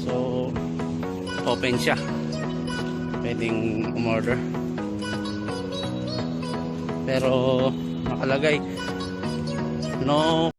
So, open siya. Pwedeng umorder. Pero, nakalagay, no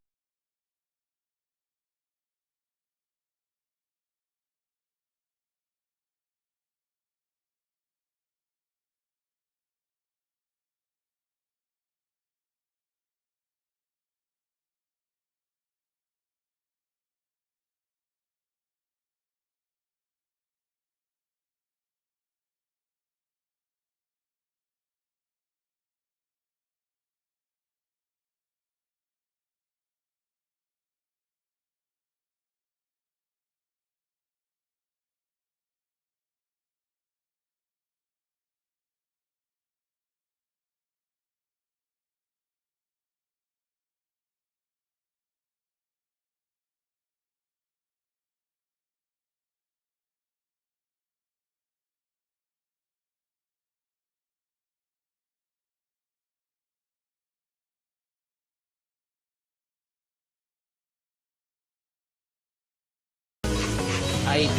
IT.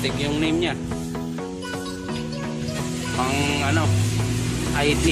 Stick yung name niya. Pang ano, IT.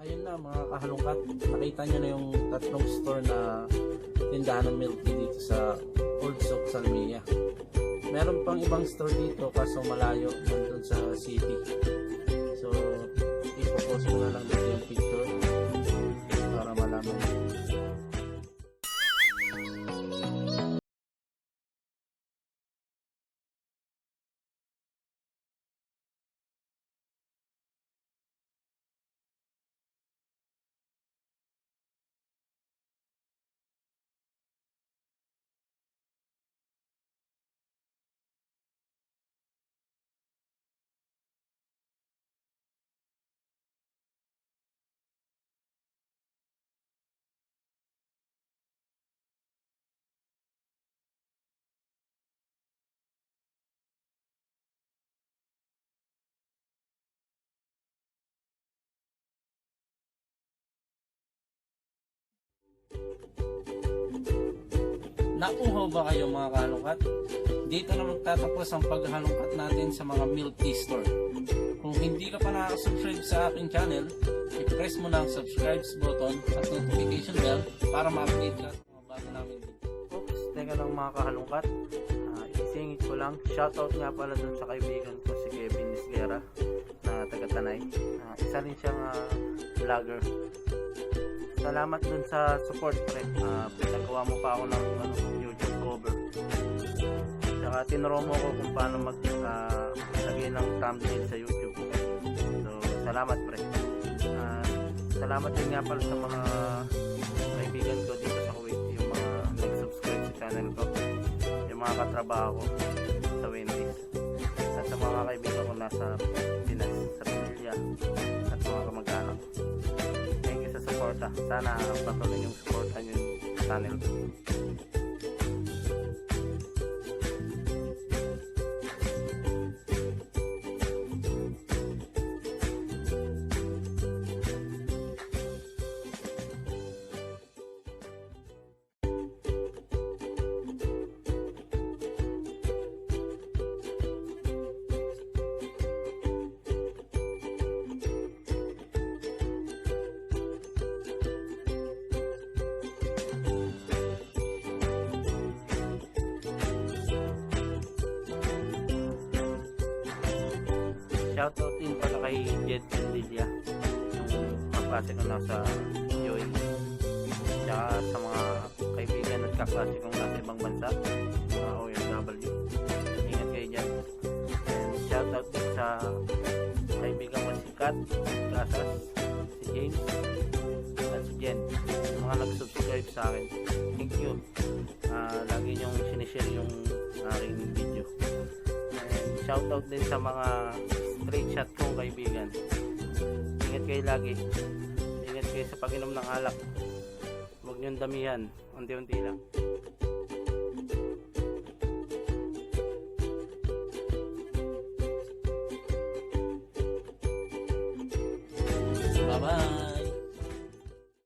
Ayun na mga kahalungkat, nakita nyo na yung tatlong store na tindahan ng milk tea dito sa Old Souk Salmia. Meron pang ibang store dito kaso malayo nandun sa city. So, ipopost ko na lang dito yung picture para malaman. Nauhaw ba kayo mga kahalungkat? Dito na magtatapos ang paghalungkat natin sa mga milk tea store. Kung hindi ka pa nakaka-subscribe sa aking channel, i-press mo na ang subscribe button at notification bell para ma-update ka sa mga bago namin video. Folks, teka lang mga kahalungkat. Uh, isingit ko lang. Shoutout nga pala dun sa kaibigan ko si Kevin Nisguera na taga Tanay. Ah, isa rin siyang ah, vlogger salamat dun sa support pre. Uh, pinagawa mo pa ako ng ano, YouTube cover. Saka tinuro mo ko kung paano mag uh, lagay ng thumbnail sa YouTube. So, salamat pre. Uh, salamat din nga pala sa mga kaibigan ko dito sa Kuwait, yung mga nag-subscribe sa channel ko. Yung mga katrabaho ko sa Wendy's. At sa mga kaibigan ko nasa Pinas, sa Pamilya, suporta. Sana patuloy yung suporta nyo yung channel ko. Shoutout din pala kay Jed Lilia yung kaklase ko nasa UAE. tsaka sa mga kaibigan at kaklase kong nasa ibang bansa, mga OFW. Ingat kayo dyan. And shoutout din sa kaibigan ko si Kat, Casas, si James, at si Jen. Yung mga nag-subscribe sa akin. Thank you. Ah, lagi niyong sinishare yung aking video. And shoutout din sa mga kayo lagi. Ingat kayo sa pag-inom ng alak. Huwag niyong damihan. Unti-unti lang.